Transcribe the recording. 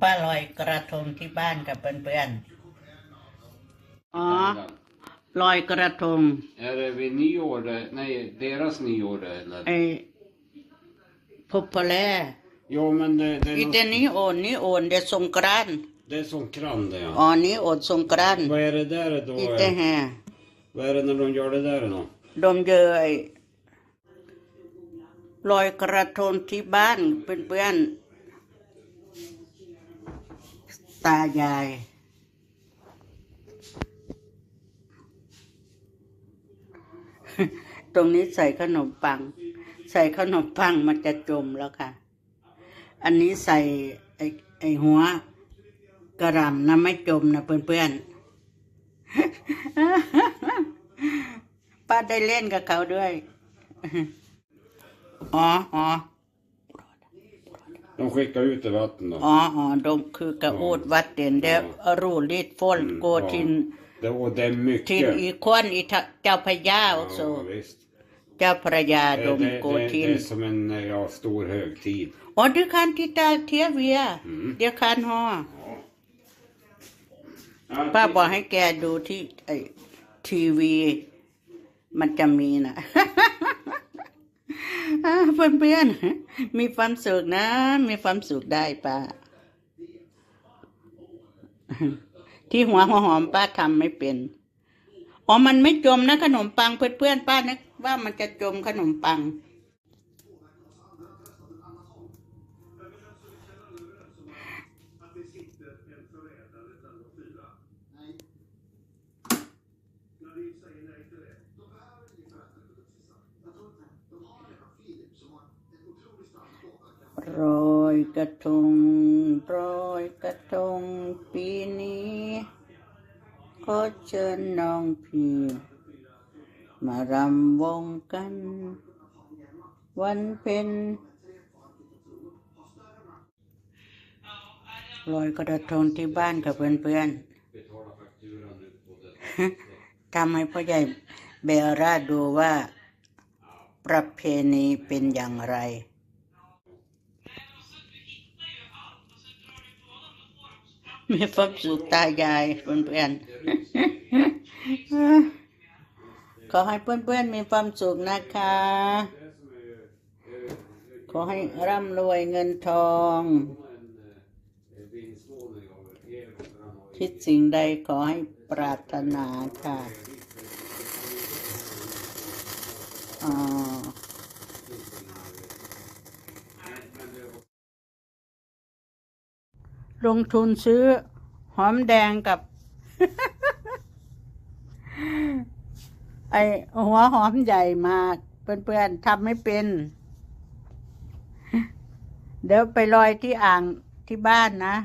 ป้าลอยกระทงที่บ้านกับเพื่อนๆ อ๋อ ลอยกระทง Är det vid nyår? det- Nej, deras nyår det, eller? ไอ้พุพแล Ja, men det, det, อี är เด något, นี้โอนนี้โอนเดสงกรานต์ det är som krand det, อ๋อ ja. นี้โอนสงกรานต์ Vad är det där då? อีเต eh? แฮ Vad är det när de gör det där då? ดมเจอไอ้ลอยกระทงที่บ้านเพื่อนๆ ตายาย ตรงนี้ใส่ขนมปัง ใส่ขนมปังมันจะจมแล้วค่ะ อันนี้ใส่ไอไอหัวกระหลำนะไม่จมนะเพื่อนๆป้าได้เล่นกับเขาด้วย อ๋ออ๋อ De skickar ut i vatten då. อ๋ออ๋อดมคือกระอูดวัดเด่นเดรูลิดฟอลโกทิน Det, och det är ทิน mycket. อีควนอีทะเจ้าพระยาอ Ja, อกโซ visst. เจ้าพระยา Det, ดม det, โก det, ทิ det น är som en ja, stor högtid. อ๋อเดียวคันที่ตาเทียเวียเดียวคันฮอป้าบอกให้แกดูที่ไอทีวี มันจะมีนะ เพื่อนเพื่อนๆมีความสุขนะ มีความสุขได้ป้า ที่หัวหัวหอมป้าทำไม่เป็น อ๋อ มันไม่จมนะขนมปังเพื่อนเพื่อนๆป้านึกว่ามันจะจมขนมปัง รอยกระทงรอยกระทงปีนี้ ขอเชิญน้องพี่มารำวงกัน วันเพ็ญลอยกระทงที่บ้านกับเพื่อนๆทำให้พ่อใหญ่เบลราดูว่า ประเพณีเป็นอย่างไร มีความสุขตายายเพื่อนๆขอให้เพื่อนๆมีความสุขนะคะ ขอให้ร่ำรวยเงินทอง คิดสิ่งใดขอให้ปรารถนาค่ะอ่า ลงทุนซื้อหอมแดงกับ ไอหัวหอมใหญ่มาเพื่อนๆทำไม่เป็น เดี๋ยวไปลอยที่อ่างที่บ้านนะ